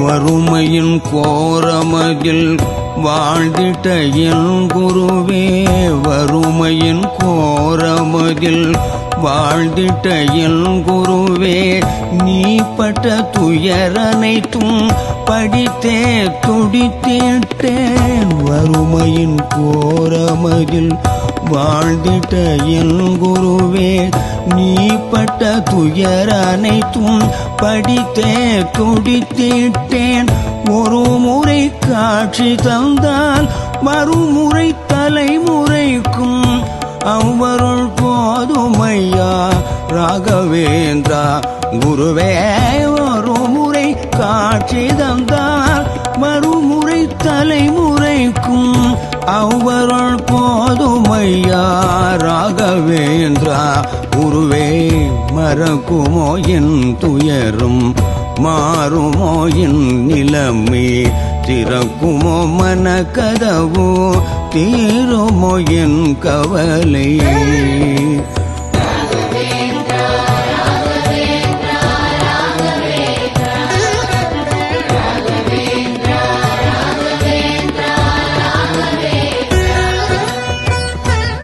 வறுமையின் கோரமகில் வாழ்ந்திட்ட என் குருவே வறுமையின் கோரமதில் வாழ்ந்திட்ட என் குருவே நீ பட்ட துயரனைத்தும் படித்தே துடித்தேட்டேன். வறுமையின் கோரமதில் வாழ்ந்திட்ட என் குருவே நீ பட்ட துயரனைத்தும் படித்தே துடித்தேட்டேன். காட்சி தந்தால் மறுமுறை தலைமுறைக்கும் அவ்வருள் போதுமையா? ராகவேந்திரா குருவே ஒரு காட்சி தந்தால் மறுமுறை தலைமுறைக்கும் அவ்வருள் போதுமையா? ராகவேந்திரா குருவே மறக்குமோ என் துயரும்? மாறுமோ என் நிலைமை? திறக்குமோ மன கதவோ தீருமோ என் கவலை?